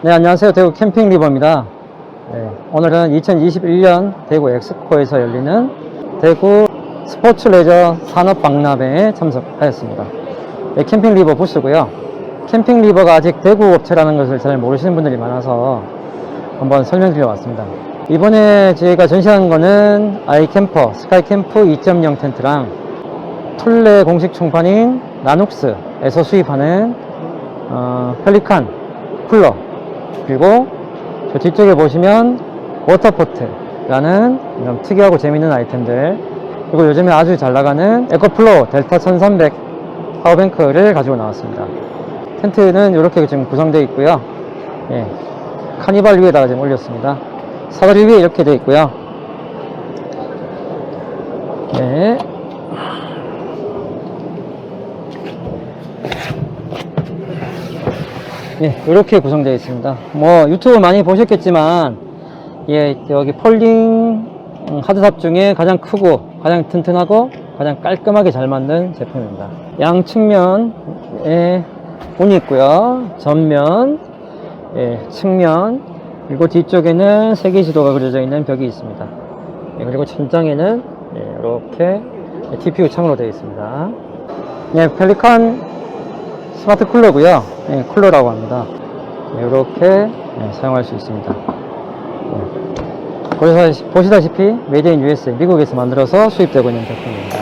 네, 안녕하세요. 대구 캠핑 리버입니다. 네, 오늘은 2021년 대구 엑스포에서 열리는 대구 스포츠 레저 산업 박람회에 참석하였습니다. 네, 캠핑 리버 부스고요. 캠핑 리버가 아직 대구 업체라는 것을 잘 모르시는 분들이 많아서 한번 설명드려 왔습니다. 이번에 저희가 전시한 거는 아이캠퍼 스카이캠프 2.0 텐트랑 툴레 공식 총판인 나눅스에서 수입하는 어, 펠리칸 쿨러 그리고 저 뒤쪽에 보시면 워터포트라는 이런 특이하고 재밌는 아이템들 그리고 요즘에 아주 잘 나가는 에코플로 델타 1300 파워뱅크를 가지고 나왔습니다. 텐트는 이렇게 지금 구성되어 있고요. 예, 카니발 위에다가 지금 올렸습니다. 사다리 위에 이렇게 되어 있고요. 네. 네, 이렇게 구성되어 있습니다. 뭐 유튜브 많이 보셨겠지만 예, 여기 폴딩 음, 하드탑 중에 가장 크고 가장 튼튼하고 가장 깔끔하게 잘 만든 제품입니다. 양 측면에 문이 있고요. 전면, 예, 측면, 그리고 뒤쪽에는 세계 지도가 그려져 있는 벽이 있습니다. 예, 그리고 천장에는 예, 이렇게 TPU 창으로 되어 있습니다. 예, 펠리칸 스마트 쿨러고요. 예, 쿨러라고 합니다. 이렇게 예, 사용할 수 있습니다. 예. 보시다시- 보시다시피 메이드 인 USA 미국에서 만들어서 수입되고 있는 제품입니다.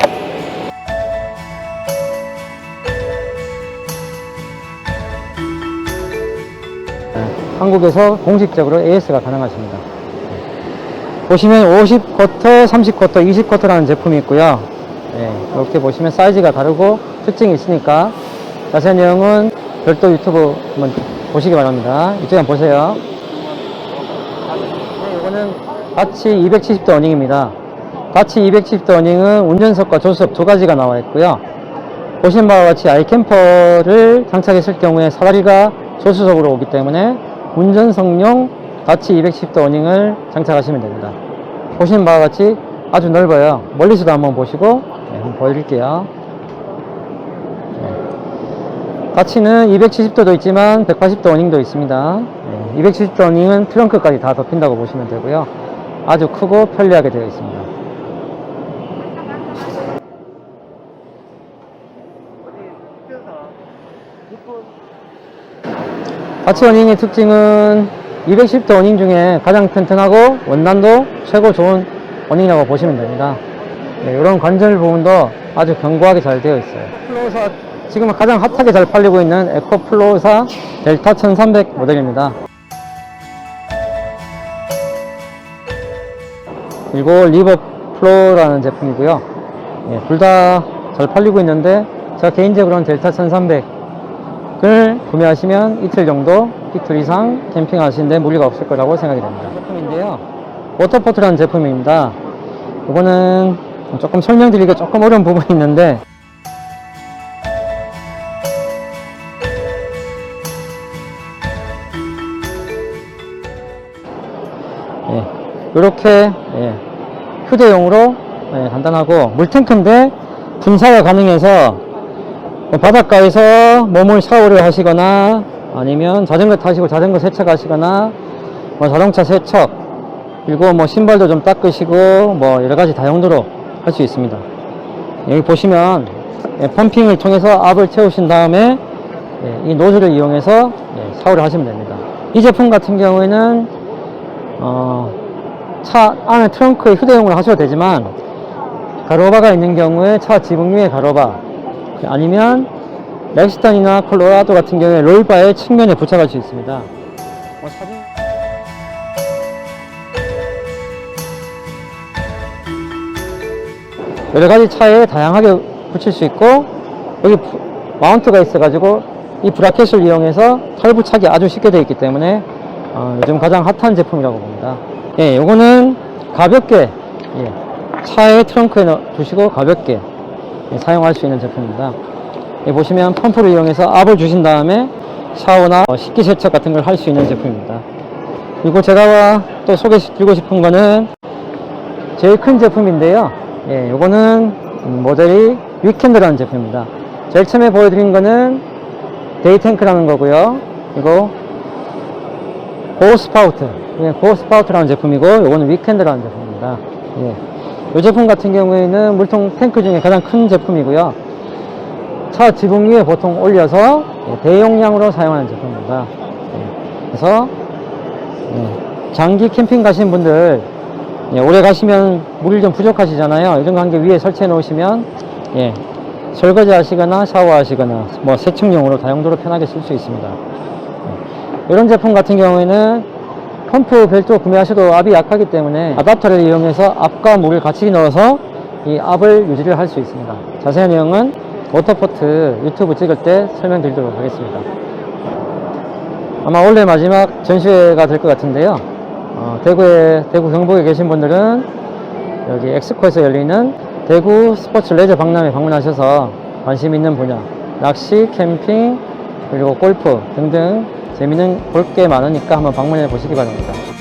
예, 한국에서 공식적으로 AS가 가능하십니다. 보시면 50쿼터, 30쿼터, 20쿼터라는 제품이 있고요. 예, 이렇게 보시면 사이즈가 다르고 특징이 있으니까 자세한 내용은 별도 유튜브 한번 보시기 바랍니다. 이쪽에 한번 보세요. 네, 이거는 다치 270도 어닝입니다. 다치 270도 어닝은 운전석과 조수석 두 가지가 나와 있고요. 보시는 바와 같이 아이캠퍼를 장착했을 경우에 사다리가 조수석으로 오기 때문에 운전석용 다치 210도 어닝을 장착하시면 됩니다. 보시는 바와 같이 아주 넓어요. 멀리서도 한번 보시고 네, 한번 보여드릴게요. 가치는 270도도 있지만 180도 어닝도 있습니다. 270도 어닝은 트렁크까지 다 덮인다고 보시면 되고요. 아주 크고 편리하게 되어 있습니다. 가치 어닝의 특징은 210도 어닝 중에 가장 튼튼하고 원단도 최고 좋은 어닝이라고 보시면 됩니다. 네, 이런 관절 부분도 아주 견고하게 잘 되어 있어요. 지금 가장 핫하게 잘 팔리고 있는 에코플로사 델타 1300 모델입니다. 그리고 리버 플로라는 제품이고요. 예, 둘다 잘 팔리고 있는데 제가 개인적으로는 델타 1300을 구매하시면 이틀 정도 이틀 이상 캠핑하시는데 무리가 없을 거라고 생각이 됩니다. 제품인데요. 워터포트라는 제품입니다. 이거는 조금 설명드리기가 조금 어려운 부분이 있는데 이렇게 예, 휴대용으로 예, 간단하고 물탱크인데 분사가 가능해서 바닷가에서 몸을 샤워를 하시거나 아니면 자전거 타시고 자전거 세척하시거나 뭐 자동차 세척 그리고 뭐 신발도 좀 닦으시고 뭐 여러 가지 다용도로 할 수 있습니다. 여기 보시면 예, 펌핑을 통해서 압을 채우신 다음에 예, 이 노즐을 이용해서 예, 샤워를 하시면 됩니다. 이 제품 같은 경우에는 어, 차 안에 트렁크에 휴대용으로 하셔도 되지만 가로바가 있는 경우에 차 지붕 위에 가로바 아니면 렉스턴이나 콜로라도 같은 경우에 롤바의 측면에 부착할 수 있습니다. 뭐 사진- 여러 가지 차에 다양하게 붙일 수 있고 여기 부- 마운트가 있어 가지고 이 브라켓을 이용해서 털 부착이 아주 쉽게 되어 있기 때문에 어, 요즘 가장 핫한 제품이라고 봅니다. 예, 요거는 가볍게 예, 차의 트렁크에 넣, 두시고 가볍게 예, 사용할 수 있는 제품입니다. 예, 보시면 펌프를 이용해서 압을 주신 다음에 샤워나 어, 식기 세척 같은 걸 할 수 있는 제품입니다. 그리고 제가 또 소개해드리고 싶은 거는 제일 큰 제품인데요. 예, 요거는 음, 모델이 위켄드라는 제품입니다. 제일 처음에 보여드린 거는 데이탱크라는 거고요. 그리고 고스파우트. 예, 고스파우트라는 제품이고, 요거는 위켄드라는 제품입니다. 예. 이 제품 같은 경우에는 물통 탱크 중에 가장 큰 제품이고요. 차 지붕 위에 보통 올려서 예, 대용량으로 사용하는 제품입니다. 예. 그래서 예, 장기 캠핑 가시는 분들 예, 오래 가시면 물이 좀 부족하시잖아요. 이런 개 위에 설치해 놓으시면 예, 설거지 하시거나 샤워하시거나 뭐 세척용으로 다용도로 편하게 쓸 수 있습니다. 예, 이런 제품 같은 경우에는 펌프 별도 구매하셔도 압이 약하기 때문에 아답터를 이용해서 압과 물을 같이 넣어서 이 압을 유지를 할 수 있습니다. 자세한 내용은 워터포트 유튜브 찍을 때 설명드리도록 하겠습니다. 아마 올해 마지막 전시회가 될 것 같은데요. 어, 대구에, 대구 경북에 계신 분들은 여기 엑스코에서 열리는 대구 스포츠 레저 박람회 방문하셔서 관심 있는 분야, 낚시, 캠핑, 그리고 골프 등등 재미있는 볼 게 많으니까 한번 방문해 보시기 바랍니다.